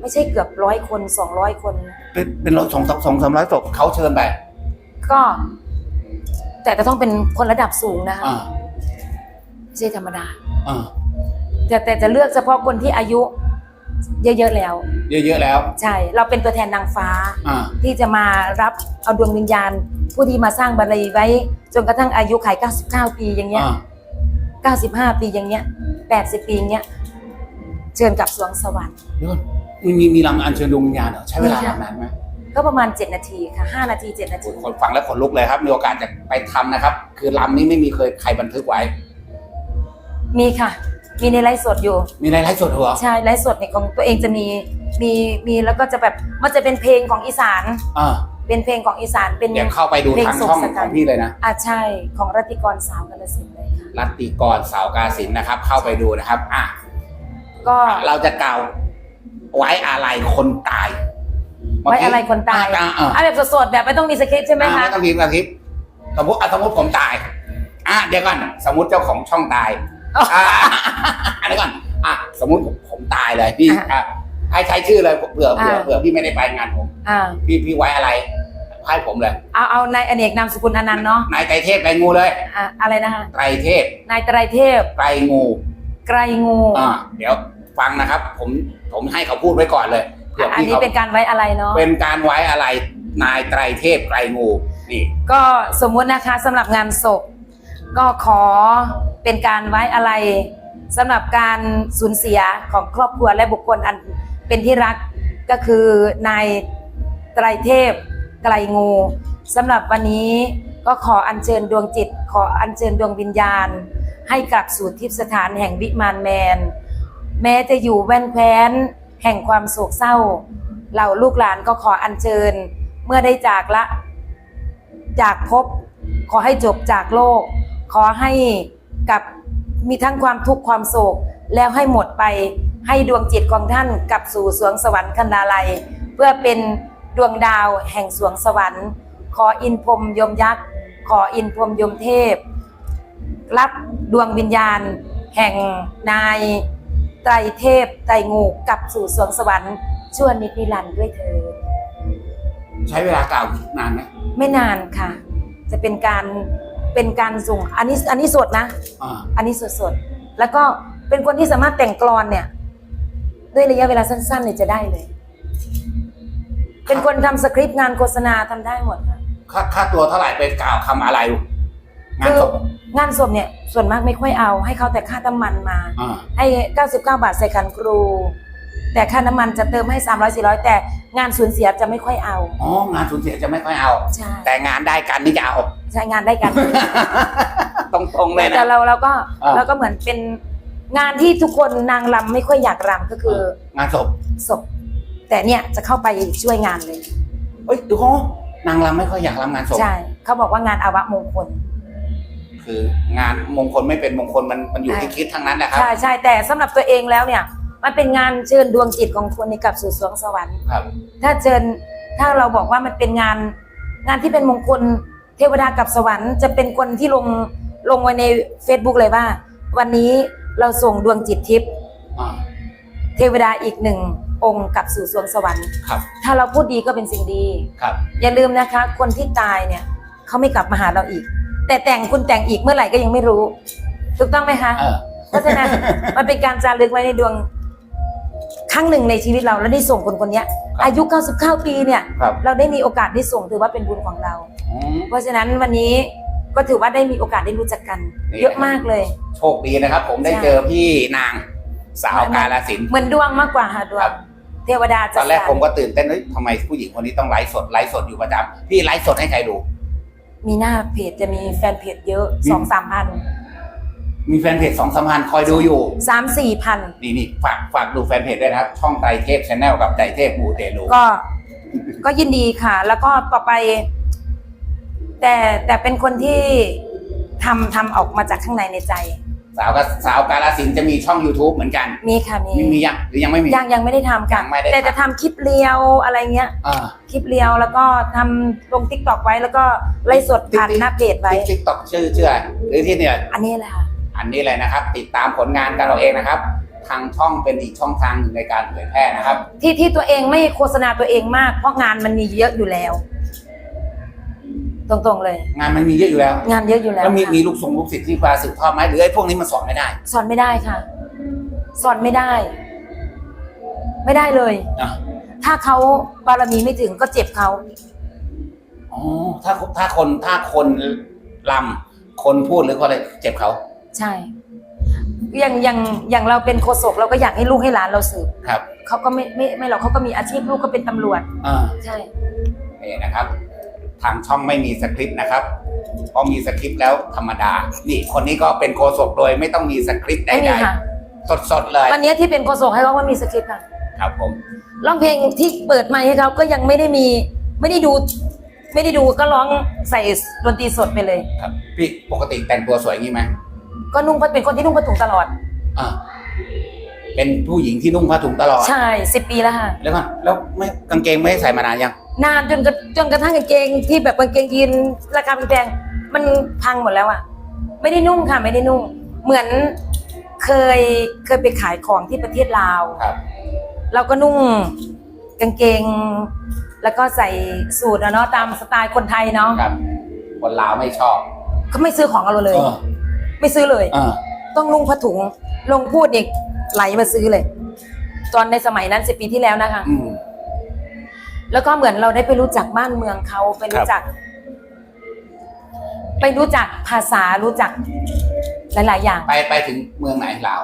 Speaker 2: ไม่ใช่เกือบร้อยคนสองร้อยคน
Speaker 3: เป็นเป็นรถสองสองสองสามร้อยศพเขาเชิญไป
Speaker 2: ก็ แต่จะต้องเป็นคนระดับสูงนะคะ
Speaker 3: อ่า
Speaker 2: ไม่ใช่ธรรมดา
Speaker 3: อ่า
Speaker 2: แต่แต่จะเลือกเฉพาะคนที่อายุ เยอะๆแล้ว
Speaker 3: เยอะๆแล้ว
Speaker 2: ใช่ เราเป็นตัวแทนนางฟ้า
Speaker 3: อ่า
Speaker 2: ที่จะมารับเอาดวงวิญญาณ ผู้ที่มาสร้างบารมีไว้ จนกระทั่งอายุขัย99 ปีอย่างเงี้ย
Speaker 3: อ่า
Speaker 2: 95 ปีอย่างเงี้ย80 ปีอย่างเงี้ยเชิญกลับสวงสวรรค์
Speaker 3: เดี๋ยวก่อนมีมีมีลำอัญเชิญดวงวิญญาณเหรอใช้เวลา
Speaker 2: มีค่ะ
Speaker 3: นานไหม
Speaker 2: ก็ประมาณ 7 นาทีค่ะ5นาที 7 นาที
Speaker 3: คนฟังแล้วขนลุกเลยครับ มีโอกาสจะไปทำนะครับ คือลำนี้ไม่มีเคยใครบันทึกไว้
Speaker 2: มีค่ะ มีในไลฟ์สดอยู่
Speaker 3: มีในไลฟ์สดเหรอ
Speaker 2: ใช่ไลฟ์สดเนี่ยของตัวเองจะมีมีมีแล้วก็จะแบบมันจะเป็นเพลงของอีสาน
Speaker 3: อ่า
Speaker 2: เป็นเพลงของอีสานเป็น
Speaker 3: เดี๋ยวเข้าไปดู
Speaker 2: เพลง
Speaker 3: ทาง
Speaker 2: สด
Speaker 3: ช่อง
Speaker 2: ส
Speaker 3: ข
Speaker 2: ถา
Speaker 3: อนงพี่เลยนะ
Speaker 2: อะใช่ของรัตติกรสาวกาลสินธุ์เลยค่ะ
Speaker 3: รัตติกรสาวกาสินนะครับ เข้าไปดูนะครับอะ
Speaker 2: ก็
Speaker 3: เราจะกล่าวไว้อาลัยคนตาย
Speaker 2: ไว้อะไรคนตาย
Speaker 3: อะอะ
Speaker 2: อะแบบสดๆแบบไม่ต้องมีสคริปต์ใช่ไหม
Speaker 3: อะ
Speaker 2: คะ
Speaker 3: ไม่ต้องพิมพ์กระทิปสมมติอะสมมติผมตายอะเดี๋ยวก่อนสมมติเจ้าของช่องตาย
Speaker 2: อ๋ออ่
Speaker 3: อะเดี๋ยวก่อนอะสมมติผมผมตายเลยพี่
Speaker 2: อะ
Speaker 3: อะให้ใช้ชื่อเลยเผื่อเผื่อ
Speaker 2: อะ
Speaker 3: เผื่อพี่ไม่ได้ไปงานผม
Speaker 2: อ่า
Speaker 3: พี่พี่ไว้อะไรให้ผมเลย
Speaker 2: เอาเอานายอเนกนามสกุลอนันต์เนาะ
Speaker 3: นายไตรเทพไกรงูเลย
Speaker 2: อะอะไรนะคะ
Speaker 3: ไตรเทพ
Speaker 2: นายไตรเทพ
Speaker 3: ไกรงู
Speaker 2: ไกรงู
Speaker 3: อ่าเดี๋ยวฟังนะครับ ผมผมให้เขาพูดไว้ก่อนเลยเผื่อ
Speaker 2: อัน
Speaker 3: พี่
Speaker 2: นี้
Speaker 3: เขา
Speaker 2: เป็นการไว้อะไรเนาะ
Speaker 3: เป็นการไว้อะไรนายไตรเทพไกรงูนี่
Speaker 2: ก็สมมุตินะคะสำหรับงานศพ ก็ขอเป็นการไว้อะไรสำหรับการสูญเสียของครอบครัวและบุคคลอันเป็นที่รักก็คือนายไตรเทพไกรงูสำหรับวันนี้ก็ขออัญเชิญดวงจิต ขออัญเชิญดวงวิญญาณ ให้กลับสู่ทิพสถานแห่งวิมานแมน แม้จะอยู่แว่นแคว้น แห่งความโศกเศร้าเหล่าลูกหลานก็ขออัญเชิญเมื่อได้จากละ จากภพขอให้จบจากโลก ขอให้กับมีทั้งความทุกข์ความโศกแล้วให้หมดไปให้ดวงจิตของท่านกลับสู่สวงสวรรค์คันดาลัย เพื่อเป็นดวงดาวแห่งสวงสวรรค์ ขออินพรหมยมยักษ์ ขออินพรหมยมเทพ รับดวงวิญญาณ แห่งนายไตรเทพไตรงูกลับสู่สวงสวรรค์ชั่วนิจนิรันดร์ด้วยเถิด
Speaker 3: ใช้เวลากล่าวนานไหม
Speaker 2: ไม่นานค่ะ จะเป็นการ เป็นการส่งอันนี้อันนี้สดนะ
Speaker 3: อ่า
Speaker 2: อันนี้สดสดๆแล้วก็เป็นคนที่สามารถแต่งกลอนเนี่ย ด้วยระยะเวลาสั้นๆเนี่ยจะได้เลย เป็นคนทำสคริปต์งานโฆษณาทำได้หมดค่ะ
Speaker 3: ค่าค่าตัวเท่าไหร่ไปกล่าวคำอะไรงาน
Speaker 2: คือ
Speaker 3: ศพ
Speaker 2: งานศพเนี่ยส่วนมากไม่ค่อยเอา ให้เขาแต่ค่าน้ำมันมา
Speaker 3: อ่า
Speaker 2: ให้ 99 บาทใส่คันครู แต่ค่าน้ำมันจะเติมให้ 300 400 แต่งานสูญเสียจะไม่ค่อยเอา
Speaker 3: อ๋องานสูญเสียจะไม่ค่อยเอา
Speaker 2: ใช่
Speaker 3: แต่งานได้กันนี่จะเอา
Speaker 2: ใช้งานได้กัน
Speaker 3: ตรงๆเลยนะ
Speaker 2: แต่เราเราก็
Speaker 3: อ่า
Speaker 2: เราก็เหมือนเป็นงานที่ทุกคนนางรำไม่ค่อยอยากรำก็คือ
Speaker 3: งานศพ
Speaker 2: ศพแต่เนี่ยจะเข้าไปช่วยงานเลย
Speaker 3: เอ้ยดูเขานางรำไม่ค่อยอยากรำงานศพ
Speaker 2: ใช่ เขาบอกว่างานอาวะมงคล
Speaker 3: คืองานมงคลไม่เป็นมงคลมันมันอยู่ที่คิดทั้งนั้นนะครับ
Speaker 2: ใช่ใช่แต่สำหรับตัวเองแล้วเนี่ย มันเป็นงานเชิญดวงจิตของคนในกลับสู่สวงสวรรค์
Speaker 3: ครับ
Speaker 2: ถ้าเชิญถ้าเราบอกว่ามันเป็นงาน งานที่เป็นมงคลเทวดากับสวรรค์ จะเป็นคนที่ลงลงไว้ใน Facebook เลยว่า วันนี้เราส่งดวงจิตทิพย์
Speaker 3: อ่า
Speaker 2: เทวดาอีกหนึ่งองค์กลับสู่สวงสวรรค์
Speaker 3: ครับ
Speaker 2: ถ้าเราพูดดีก็เป็นสิ่งดี
Speaker 3: ครับ
Speaker 2: อย่าลืมนะคะ คนที่ตายเนี่ยเขาไม่กลับมาหาเราอีก แต่แต่งคุณแต่งอีกเมื่อไหร่ก็ยังไม่รู้ ถูกต้องไหมคะ
Speaker 3: เออ
Speaker 2: เพราะฉะนั้น มันเป็นการจารึกไว้ในดวง ครั้งหนึ่งในชีวิตเราแล้วได้ส่งคนคนเนี้ยอายุ 99 ปีเนี่ย
Speaker 3: ครับ
Speaker 2: เราได้มีโอกาสได้ส่งถือว่าเป็นบุญของเรา
Speaker 3: อืม
Speaker 2: เพราะฉะนั้นวันนี้ก็ถือว่าได้มีโอกาสได้รู้จักกัน
Speaker 3: นี่
Speaker 2: เยอะมากเลย
Speaker 3: โชคดีนะครับ ผมได้
Speaker 2: ใช่
Speaker 3: เจอพี่นางสาวกาลสินธุ์
Speaker 2: เหมือนดวงมากกว่าค่ะดว
Speaker 3: ครั
Speaker 2: ง
Speaker 3: บ
Speaker 2: เทวดา
Speaker 3: ต
Speaker 2: จะ
Speaker 3: อนแรก
Speaker 2: สา
Speaker 3: ผมก็ตื่นเต้นเฮ้ยทำไมผู้หญิงคนนี้ต้องไลฟ์สดไลฟ์สดอยู่ประจำพี่ไลฟ์สดให้ใครดู
Speaker 2: มีหน้าเพจจะมีแฟนเพจเยอะ
Speaker 3: มี
Speaker 2: สองสามพัน
Speaker 3: มีแฟนเพจสองสามพันคอยดูอยู่
Speaker 2: สามสี่พัน
Speaker 3: นี่นี่ฝากฝากดูแฟนเพจด้วยนะครับ ช่องไตรเทพชาแนลกับไตรเทพบูเตลู
Speaker 2: ก็ ก็ยินดีค่ะ แล้วก็ต่อไป แต่แต่เป็นคนที่ทำทำออกมาจากข้างในในใจ
Speaker 3: สาวกับสาวกาลสินธุ์จะมีช่อง YouTube เหมือนกัน
Speaker 2: มีค่ะมี
Speaker 3: มีมียังหรือยังไม่มี
Speaker 2: ยังยังไม่ได้ทำค่ะ
Speaker 3: ยังไม่ได้
Speaker 2: แต่
Speaker 3: ทำ
Speaker 2: จะทำคลิปเรียวอะไรเงี้ย
Speaker 3: อ่า
Speaker 2: คลิปเรียวแล้วก็ทำลงทิกตอกไว้แล้วก็ไลฟ์สดผ่านหน้าเพจไว้
Speaker 3: ทิกตอกชื่อชื่ออะไรหรือที่เนี่ย
Speaker 2: อันนี้แหละค่ะ
Speaker 3: อันนี้เลยนะครับ ติดตามผลงานกันเราเองนะครับ ทางช่องเป็นอีกช่องทางหนึ่งในการเผยแพร่นะครับ
Speaker 2: ที่ที่ตัวเองไม่โฆษณาตัวเองมาก เพราะงานมันมีเยอะอยู่แล้ว ตรงๆเลย
Speaker 3: งานมันมีเยอะอยู่แล้ว
Speaker 2: งานเยอะอยู่แล้ว
Speaker 3: แล้วมี
Speaker 2: ค่ะ
Speaker 3: มีลูกทรงลูกศิษย์ที่มาสืบทอดไหมหรือไอ้พวกนี้มันสอนไม่ได้
Speaker 2: สอนไม่ได้ค่ะ สอนไม่ได้ ไม่ได้เลย
Speaker 3: อะ
Speaker 2: ถ้าเขาบารมีไม่ถึงก็เจ็บเขา
Speaker 3: อ๋อถ้าถ้าคนถ้าคนลำคนพูดหรือคนอะไรเจ็บเขา
Speaker 2: ใช่อย่างอย่างอย่างเราเป็นโฆษกเราก็อยากให้ลูกให้หลานเราสืบ
Speaker 3: ครับ
Speaker 2: เขาก็ไม่ไม่ไม่หรอกเขาก็มีอาชีพลูกก็เป็นตำรวจ
Speaker 3: อ่า
Speaker 2: ใช่
Speaker 3: นี่นะครับ ทางช่องไม่มีสคริปต์นะครับพอมีสคริปต์แล้วธรรมดา นี่คนนี้ก็เป็นโฆษกโดยไม่ต้องมีสคริปต์ใด
Speaker 2: ไม่มีค่ะ
Speaker 3: สดๆเลย
Speaker 2: วันนี้ที่เป็นโฆษกให้เขาว่ามีสคริปต์ค่ะ
Speaker 3: ครับผม
Speaker 2: ร้องเพลงที่เปิดไมค์ให้เขาก็ยังไม่ได้มี ไม่ได้ดู ไม่ได้ดูก็ร้องใส่ดนตรีสดไปเลย
Speaker 3: ครับพี่ปกติแต่งตัวสวยงี้ไหม
Speaker 2: ก็นุ่งผ้าเป็นคนที่นุ่งผ้าถุงตลอด
Speaker 3: อ่าเป็นผู้หญิงที่นุ่งผ้าถุงตลอด
Speaker 2: ใช่สิบปีแล้วค่ะ
Speaker 3: แล้วก่อนแล้วไม่กางเกงไม่ได้ใส่มานานยัง
Speaker 2: นานจนกระจนกระทั่งกางเกงที่แบบกางเกงยีนราคาแพงๆมันพังหมดแล้วอะไม่ได้นุ่งค่ะ ไม่ได้นุ่ง เหมือนเคยเคยไปขายของที่ประเทศลาว
Speaker 3: ครับ
Speaker 2: เราก็นุ่งกางเกง แล้วก็ใส่สูทอะเนาะตามสไตล์คนไทยเนาะ
Speaker 3: ครับ คนลาวไม่ชอบ
Speaker 2: ก็ไม่ซื้อของเราเลย
Speaker 3: เออ
Speaker 2: ไม่ซื้อเลย
Speaker 3: เออ
Speaker 2: ต้องนุ่งผ้าถุง ลงพูดอีกไหลมาซื้อเลย ตอนในสมัยนั้นสิบปีที่แล้วนะคะ
Speaker 3: อืม
Speaker 2: แล้วก็เหมือนเราได้ไปรู้จักบ้านเมืองเขาไปรู้จัก ไปรู้จักภาษารู้จักหลาย ๆ อย่าง
Speaker 3: ไปไปถึงเมืองไหนลาว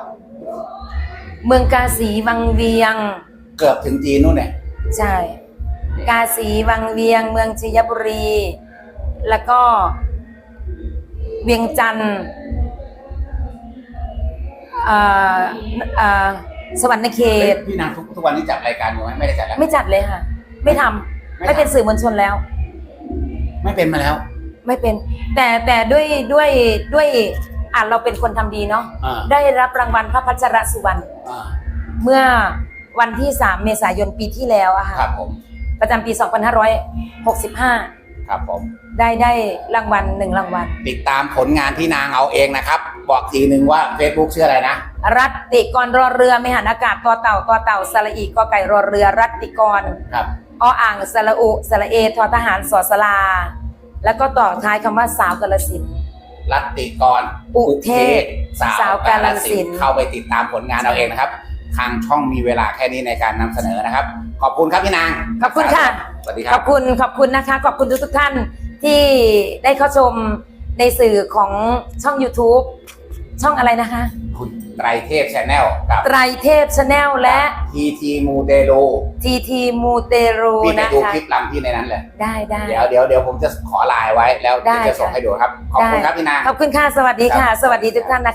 Speaker 2: เมืองกาสีวังเวียง
Speaker 3: เกือบถึงจีนนู่นเนี่ย
Speaker 2: ใช่ กาสีวังเวียง เมืองชัยบุรี แล้วก็เวียงจันทร์ อ่าอ่าสวรรณเข
Speaker 3: เอ๊ะ
Speaker 2: ต
Speaker 3: พี่นางทุกทุกวันนี้จัดรายการอยู่ไหมไม่ได้จัดแล้ว
Speaker 2: ไม่จัดเลยค่ะ ไม่ทำ
Speaker 3: ไม่ทำ
Speaker 2: ไม่เป็นสื่อมวลชนแล้ว
Speaker 3: ไม่เป็นมาแล้ว
Speaker 2: ไม่เป็น แต่แต่ด้วยด้วยด้วยอ่านเราเป็นคนทำดีเนาะ
Speaker 3: อ่า
Speaker 2: ได้รับรางวัลพระพัชรสุวรรณ
Speaker 3: อ่า
Speaker 2: เมื่อวันที่ 3 เมษายนปีที่แล้วอะค่ะ
Speaker 3: ครับผม
Speaker 2: ประจำปี 2565
Speaker 3: ครับผม
Speaker 2: ได้ได้รางวัลหนึ่งรางวัล
Speaker 3: ติดตามผลงานพี่นางเอาเองนะครับ บอกทีหนึ่งว่า Facebook ชื่ออะไรนะ
Speaker 2: รัตติกรรอเรือไม่หันอากาศต่อเต่าต่อเต่าสระอีกอไก่รอเรือ รัตติกร
Speaker 3: ครับ
Speaker 2: ออ่างสระอุสระเอทอทหารสอสลา แล้วก็ต่อท้ายคำว่าสาวกาลสินธุ์
Speaker 3: รัตติกร
Speaker 2: อุเทศ
Speaker 3: สา
Speaker 2: สาวว
Speaker 3: กากาล
Speaker 2: ฬสิ
Speaker 3: สิน
Speaker 2: นธุ์
Speaker 3: เข้าไปติดตามผลงานเอาเองนะครับ ทางช่องมีเวลาแค่นี้ในการนำเสนอนะครับ ขอบคุณครับพี่นาง
Speaker 2: ขอบคุณค่ะ
Speaker 3: สวัสดีค
Speaker 2: ข
Speaker 3: รั
Speaker 2: อบ บคุณขอบคุณนะคะ ขอบคุณทุกทุกๆท่านที่ได้เข้าชมในสื่อของช่อง YouTube ช่องอะไรนะคะ
Speaker 3: คุณไตรเทพชาแนลกับ
Speaker 2: ไตรเทพชาแนลและ
Speaker 3: ทีทีมูเตโล
Speaker 2: ทีทีมูเตรู
Speaker 3: พี่ไป
Speaker 2: นะ
Speaker 3: ดู
Speaker 2: คะ
Speaker 3: คลิปหลังพี่ในนั้นเลย
Speaker 2: ได้ได้
Speaker 3: เดี๋ยวเดี๋ยวเดี๋ยวผมจะขอไลน์ไว้แล้ว
Speaker 2: ได้
Speaker 3: เดี๋ยวจะส่ง
Speaker 2: ค่ะ
Speaker 3: ให้ดูครับ ขอบคุณครับพี่นาง
Speaker 2: ขอบคุณค่ะ สวัสดีค่ะ
Speaker 3: ครับ
Speaker 2: สวัสดีทุกท่านนะคะ